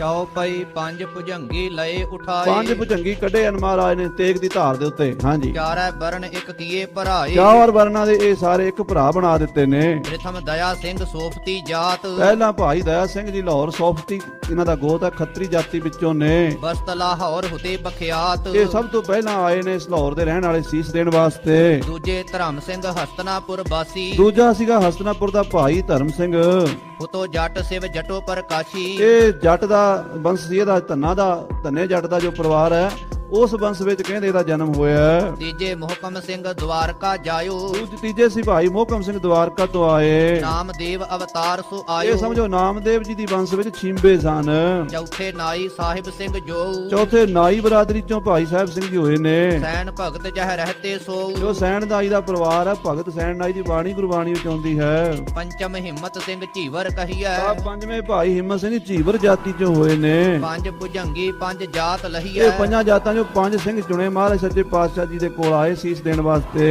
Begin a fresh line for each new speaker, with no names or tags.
ਚੌਪਈ ਪੰਜ ਭੁਜੰਗੀ ਲਏ ਉਠਾਏ।
ਪੰਜ ਭੁਜੰਗੀ ਕੱਢੇ ਹਨ ਮਹਾਰਾਜ ਨੇ ਤੇਗ ਦੀ ਧਾਰ ਦੇ ਉੱਤੇ ਹਾਂਜੀ।
ਚਾਰੈ ਬਰਨ ਇੱਕ ਕੀਏ ਭਰਾਏ।
ਚਾਰ ਵਰਨਾਂ ਦੇ ਇਹ ਸਾਰੇ ਇੱਕ ਭਰਾ ਬਣਾ ਦਿੱਤੇ ਨੇ।
ਪ੍ਰਥਮ ਦਇਆ ਸਿੰਘ ਸੋਫਤੀ ਜਾਤ।
ਪਹਿਲਾਂ ਭਾਈ ਦਇਆ ਸਿੰਘ ਜੀ ਲਾਹੌਰ ਸੋਫਤੀ ਇਹਨਾਂ ਦਾ ਗੋਤ ਹੈ ਖੱਤਰੀ ਜਾਤੀ ਵਿੱਚੋਂ ਨੇ।
ਬਸਤ ਲਾਹੌਰ ਹੁਤੇ ਬਖਿਆਤ।
ਇਹ ਸਭ ਤੋਂ ਪਹਿਲਾਂ ਆਏ ਨੇ ਇਸ ਲਾਹੌਰ ਦੇ ਰਹਿਣ ਵਾਲੇ ਸੀਸ ਦੇਣ ਵਾਸਤੇ।
ਦੂਜੇ ਧਰਮ ਸਿੰਘ ਹਸਤਨਾਪੁਰ ਬਾਸੀ
ਦੂਜਾ ਸੀਗਾ ਹਸਤਨਾਪੁਰ ਦਾ ਭਾਈ ਧਰਮ ਸਿੰਘ।
ਉਤੋ ਜੱਟ ਸਿਵ ਜਟੋ ਪ੍ਰਕਾਸ਼ੀ।
ਇਹ ਜੱਟ ਦਾ ਬੰਸ ਸੀ, ਇਹਦਾ ਧੰਨਾ ਦਾ, ਧੰਨੇ ਜੱਟ ਦਾ ਜੋ ਪਰਿਵਾਰ ਹੈ ਉਸ ਬੰਸ ਵਿੱਚ ਕਹਿੰਦੇ ਇਹਦਾ ਜਨਮ ਹੋਇਆ।
ਤੀਜੇ ਮੁਹਕਮ ਸਿੰਘ ਦਵਾਰਕਾ ਜਾਇਓ।
ਦੂਜ ਤੀਜੇ ਸੀ ਭਾਈ ਮੋਹਕਮ ਸਿੰਘ ਦਵਾਰਕਾ ਤੋਂ ਆਏ।
ਨਾਮਦੇਵ ਅਵਤਾਰ ਸੋ
ਇਹ
ਆਇਓ
ਸਮਝੋ ਨਾਮਦੇਵ ਜੀ ਦੀ ਬੰਸ ਵਿੱਚ ਛਿੰਬੇ ਸਨ।
ਚੌਥੇ ਨਾਈ ਸਾਹਿਬ ਸਿੰਘ ਜੋ।
ਚੌਥੇ ਨਾਈ ਬਰਾਦਰੀ ਚੋਂ ਭਾਈ ਸਾਹਿਬ ਸਿੰਘ ਜੀ ਹੋਏ ਨੇ।
ਸੈਨ ਭਗਤ ਜਹ ਰਹਤੇ ਸੋ।
ਜੋ ਸੈਣ ਦਾਈ ਦਾ ਪਰਿਵਾਰ ਹੈ ਭਗਤ ਸੈਣ ਨਾਈ ਦੀ ਬਾਣੀ ਗੁਰਬਾਣੀ ਵਿੱਚ ਆਉਂਦੀ ਹੈ।
ਪੰਚਮ ਹਿੰਮਤ ਸਿੰਘ ਝੀਵਰ ਕਹੀਐ।
ਆ ਪੰਜਵੇਂ ਭਾਈ ਹਿੰਮਤ ਸਿੰਘ ਝੀਵਰ ਜਾਤੀ ਚੋਂ ਹੋਏ ਨੇ।
ਪੰਜ ਭੁਜੰਗੀ ਪੰਜ ਜਾਤ ਲਹੀਐ।
ਇਹ ਪੰਜਾਂ ਜਾਤਾਂ ਚੋਂ ਪੰਜ ਸਿੰਘ ਚੁਣੇ ਮਹਾਰਾਜ ਸੱਚੇ ਪਾਤਸ਼ਾਹ ਜੀ ਦੇ ਕੋਲ ਆਏ ਸੀਸ ਦੇਣ ਵਾਸਤੇ।